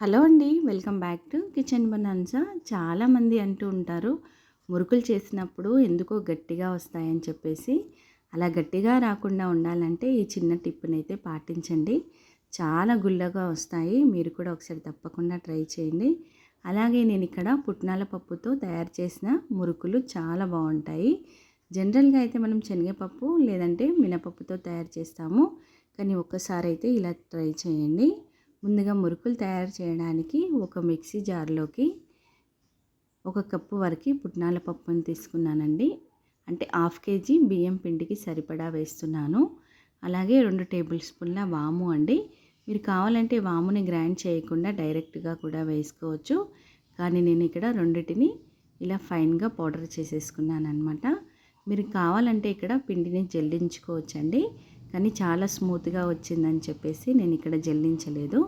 Hello అండి welcome back to kitchen bonanza. చాలామంది అంటూ ఉంటారు మురుకులు చేసినప్పుడు ఎందుకో గట్టిగా వస్తాయని చెప్పేసి. అలా గట్టిగా రాకుండా ఉండాలంటే ఈ చిన్న టిప్పునైతే అయితే పాటించండి. చాలా గుల్లగా వస్తాయి మీరు కూడా ఒకసారి తప్పకుండా ట్రై చేయండి. అలాగే నేను ఇక్కడ పుట్నాల పప్పుతో తయారు చేసిన మురుకులు చాలా బాగుంటాయి. జనరల్గా అయితే మనం శనగపప్పు లేదంటే మినపప్పుతో తయారు చేస్తాము కానీ ఒక్కసారి అయితే ఇలా ట్రై చేయండి. ముందుగా మురుకులు తయారు చేయడానికి ఒక మిక్సీ జార్లోకి ఒక కప్పు వరకు పుట్నాల పప్పుని తీసుకున్నానండి. అంటే హాఫ్ కేజీ బియ్యం పిండికి సరిపడా వేస్తున్నాను. అలాగే రెండు టేబుల్ స్పూన్ల వాము అండి. మీరు కావాలంటే వాముని గ్రైండ్ చేయకుండా డైరెక్ట్గా కూడా వేసుకోవచ్చు. కానీ నేను ఇక్కడ రెండిటిని ఇలా ఫైన్గా పౌడర్ చేసేసుకున్నాను అనమాట మీరు కావాలంటే ఇక్కడ పిండిని జల్లించుకోవచ్చండి. కానీ చాలా స్మూత్గా వచ్చిందని చెప్పేసి నేను ఇక్కడ జల్లించలేదు.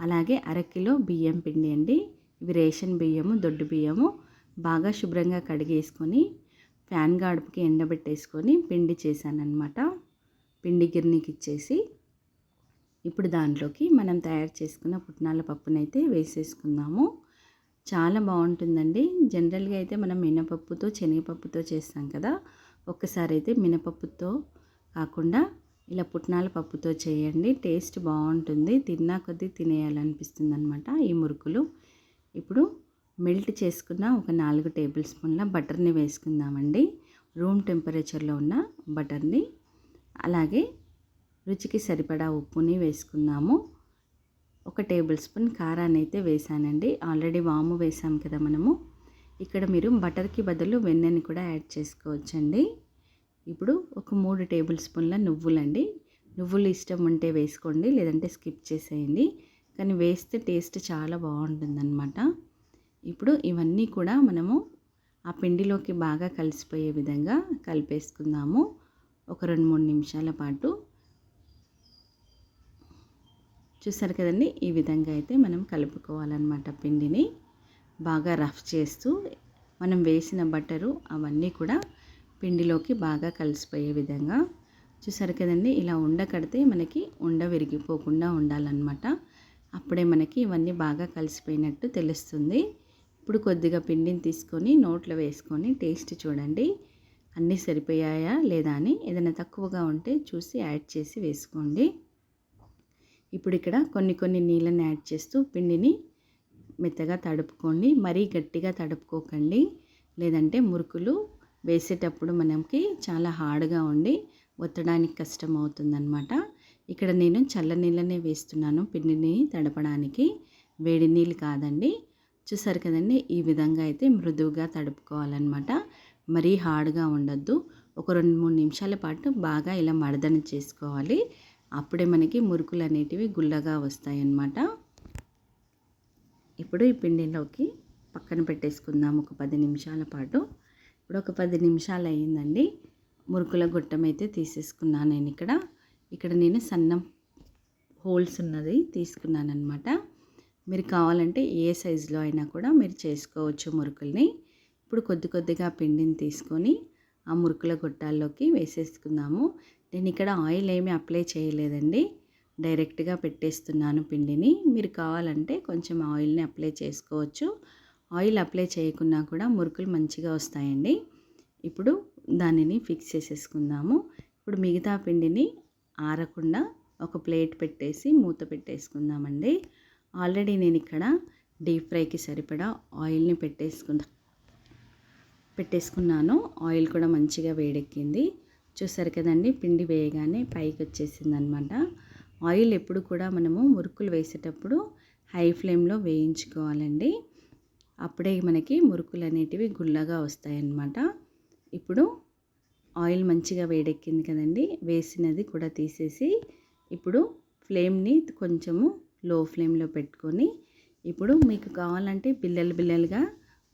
అలాగే అరకిలో బియ్యం పిండి అండి. ఇవి రేషన్ బియ్యము దొడ్డు బియ్యము. బాగా శుభ్రంగా కడిగేసుకొని ఫ్యాన్ గాడుపుకి ఎండబెట్టేసుకొని పిండి చేశానమాట పిండి గిర్నీకి ఇచ్చేసి. ఇప్పుడు దాంట్లోకి మనం తయారు చేసుకున్న పుట్నాల పప్పునైతే వేసేసుకుందాము. చాలా బాగుంటుందండి. జనరల్గా అయితే మనం మినపప్పుతో శనగపప్పుతో చేస్తాం కదా. ఒక్కసారి అయితే మినపప్పుతో కాకుండా ఇలా పుట్నాల పప్పుతో చేయండి. టేస్ట్ బాగుంటుంది. తిన్నా కొద్దీ తినేయాలనిపిస్తుంది అనమాట ఈ మురుకులు. ఇప్పుడు మెల్ట్ చేసుకున్న ఒక నాలుగు టేబుల్ స్పూన్ల బటర్ని వేసుకుందామండి. రూమ్ టెంపరేచర్లో ఉన్న బటర్ని. అలాగే రుచికి సరిపడా ఉప్పుని వేసుకుందాము. ఒక టేబుల్ స్పూన్ కారాన్ని అయితే వేసానండి. ఆల్రెడీ వాము వేసాం కదా మనము. ఇక్కడ మీరు బటర్కి బదులు వెన్నెని కూడా యాడ్ చేసుకోవచ్చండి. ఇప్పుడు ఒక మూడు టేబుల్ స్పూన్ల నువ్వులండి. నువ్వులు ఇష్టం ఉంటే వేసుకోండి లేదంటే స్కిప్ చేసేయండి. కానీ వేస్తే టేస్ట్ చాలా బాగుంటుందన్నమాట. ఇప్పుడు ఇవన్నీ కూడా మనము ఆ పిండిలోకి బాగా కలిసిపోయే విధంగా కలిపేసుకుందాము. ఒక రెండు మూడు నిమిషాల పాటు. చూసారు కదండి? ఈ విధంగా అయితే మనం కలుపుకోవాలన్నమాట పిండిని. బాగా రఫ్ చేస్తూ మనం వేసిన బట్టరు అవన్నీ కూడా పిండిలోకి బాగా కలిసిపోయే విధంగా చూసారు కదండి ఇలా ఉండ కడితే మనకి ఉండ విరిగిపోకుండా ఉండాలన్నమాట. అప్పుడే మనకి ఇవన్నీ బాగా కలిసిపోయినట్టు తెలుస్తుంది. ఇప్పుడు కొద్దిగా పిండిని తీసుకొని నోట్లో వేసుకొని టేస్ట్ చూడండి. అన్నీ సరిపోయాయా లేదా అని ఏదైనా తక్కువగా ఉంటే చూసి యాడ్ చేసి వేసుకోండి. ఇప్పుడు ఇక్కడ కొన్ని కొన్ని నీళ్ళని యాడ్ చేస్తూ పిండిని మెత్తగా తడుపుకోండి. మరీ గట్టిగా తడుపుకోకండి. లేదంటే మురుకులు వేసేటప్పుడు మనకి చాలా హార్డ్గా ఉండి ఒత్తడానికి కష్టం అవుతుందన్నమాట ఇక్కడ నేను చల్ల నీళ్ళనే వేస్తున్నాను పిండిని తడపడానికి. వేడి నీళ్ళు కాదండి. చూసారు కదండి ఈ విధంగా అయితే మృదువుగా తడుపుకోవాలన్నమాట. మరీ హార్డ్గా ఉండొద్దు. ఒక రెండు మూడు నిమిషాల పాటు బాగా ఇలా మడదన చేసుకోవాలి. అప్పుడే మనకి మురుకులు అనేటివి గుల్లగా వస్తాయన్నమాట. ఇప్పుడు ఈ పిండిలోకి పక్కన పెట్టేసుకుందాం ఒక పది నిమిషాల పాటు. ఇప్పుడు ఒక పది నిమిషాలు అయ్యిందండి. మురుకుల గుట్టం అయితే తీసేసుకున్నాను నేను ఇక్కడ. ఇక్కడ నేను సన్నం హోల్స్ ఉన్నది తీసుకున్నాను అనమాట మీరు కావాలంటే ఏ సైజులో అయినా కూడా మీరు చేసుకోవచ్చు మురుకుల్ని. ఇప్పుడు కొద్ది కొద్దిగా పిండిని తీసుకొని ఆ మురుకుల గుట్టాల్లోకి వేసేసుకుందాము. నేను ఇక్కడ ఆయిల్ ఏమి అప్లై చేయలేదండి. డైరెక్ట్గా పెట్టేస్తున్నాను పిండిని. మీరు కావాలంటే కొంచెం ఆయిల్ని అప్లై చేసుకోవచ్చు. ఆయిల్ అప్లై చేయకున్నా కూడా మురుకులు మంచిగా వస్తాయండి. ఇప్పుడు దానిని ఫిక్స్ చేసేసుకుందాము. ఇప్పుడు మిగతా పిండిని ఆరకుండా ఒక ప్లేట్ పెట్టేసి మూత పెట్టేసుకుందామండి. ఆల్రెడీ నేను ఇక్కడ డీప్ ఫ్రైకి సరిపడా ఆయిల్ని పెట్టేసుకున్నా పెట్టేసుకున్నాను. ఆయిల్ కూడా మంచిగా వేడెక్కింది. చూసారు కదండి పిండి వేయగానే పైకి వచ్చేసింది అనమాట ఆయిల్ ఎప్పుడు కూడా మనము మురుకులు వేసేటప్పుడు హై ఫ్లేమ్లో వేయించుకోవాలండి. అప్పుడే మనకి మురుకులు అనేటివి గుల్లగా వస్తాయన్నమాట. ఇప్పుడు ఆయిల్ మంచిగా వేడెక్కింది కదండి వేసినది కూడా తీసేసి ఇప్పుడు ఫ్లేమ్ని కొంచెము లో ఫ్లేమ్లో పెట్టుకొని ఇప్పుడు మీకు కావాలంటే బిల్లలు బిల్లలుగా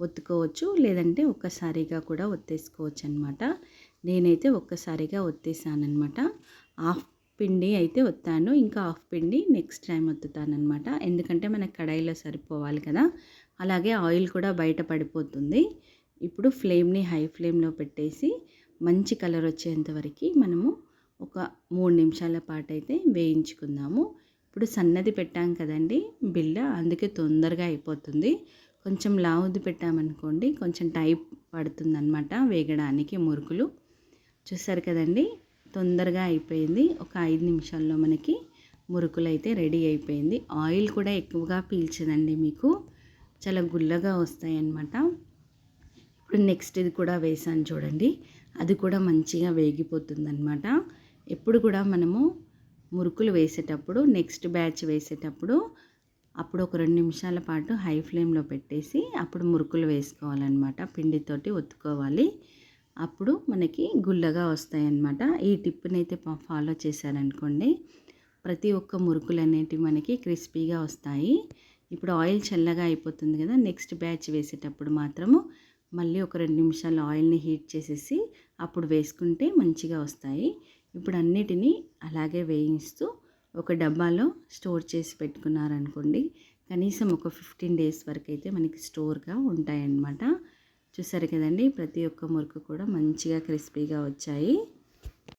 ఒత్తుకోవచ్చు లేదంటే ఒక్కసారిగా కూడా ఒత్తేసుకోవచ్చు అనమాట నేనైతే ఒక్కసారిగా ఒత్తేసానమాట హాఫ్ పిండి అయితే ఒత్తాను ఇంకా హాఫ్ పిండి నెక్స్ట్ టైం ఒత్తుతానమాట ఎందుకంటే మనకు కడాయిలో సరిపోవాలి కదా అలాగే ఆయిల్ కూడా బయట పడిపోతుంది. ఇప్పుడు ఫ్లేమ్ని హై ఫ్లేమ్లో పెట్టేసి మంచి కలర్ వచ్చేంత వరకు మనము ఒక మూడు నిమిషాల పాటు అయితే వేయించుకుందాము. ఇప్పుడు సన్నది పెట్టాం కదండి బిళ్ళ అందుకే తొందరగా అయిపోతుంది. కొంచెం లావుది పెట్టామనుకోండి కొంచెం టైప్ పడుతుందన్నమాట వేగడానికి మురుకులు. చూసారు కదండి తొందరగా అయిపోయింది. ఒక ఐదు నిమిషాల్లో మనకి మురుకులు అయితే రెడీ అయిపోయింది. ఆయిల్ కూడా ఎక్కువగా పీల్చదండి మీకు. చాలా గుల్లగా వస్తాయన్నమాట. ఇప్పుడు నెక్స్ట్ ఇది కూడా వేసాను చూడండి. అది కూడా మంచిగా వేగిపోతుందన్నమాట. ఎప్పుడు కూడా మనము మురుకులు వేసేటప్పుడు నెక్స్ట్ బ్యాచ్ వేసేటప్పుడు అప్పుడు ఒక రెండు నిమిషాల పాటు హై ఫ్లేమ్లో పెట్టేసి అప్పుడు మురుకులు వేసుకోవాలన్నమాట. పిండితోటి ఒత్తుకోవాలి. అప్పుడు మనకి గుల్లగా వస్తాయన్నమాట. ఈ టిప్నైతే ఫాలో చేశారనుకోండి. ప్రతి ఒక్క మురుకులు అనేటివి మనకి క్రిస్పీగా వస్తాయి. ఇప్పుడు ఆయిల్ చల్లగా అయిపోతుంది కదా నెక్స్ట్ బ్యాచ్ వేసేటప్పుడు మాత్రము మళ్ళీ ఒక రెండు నిమిషాలు ఆయిల్ని హీట్ చేసేసి అప్పుడు వేసుకుంటే మంచిగా వస్తాయి. ఇప్పుడు అన్నిటినీ అలాగే వేయిస్తూ ఒక డబ్బాలో స్టోర్ చేసి పెట్టుకున్నారనుకోండి కనీసం ఒక ఫిఫ్టీన్ డేస్ వరకు అయితే మనకి స్టోర్గా ఉంటాయన్నమాట. చూసారు కదండి ప్రతి ఒక్క మురుకు కూడా మంచిగా క్రిస్పీగా వచ్చాయి.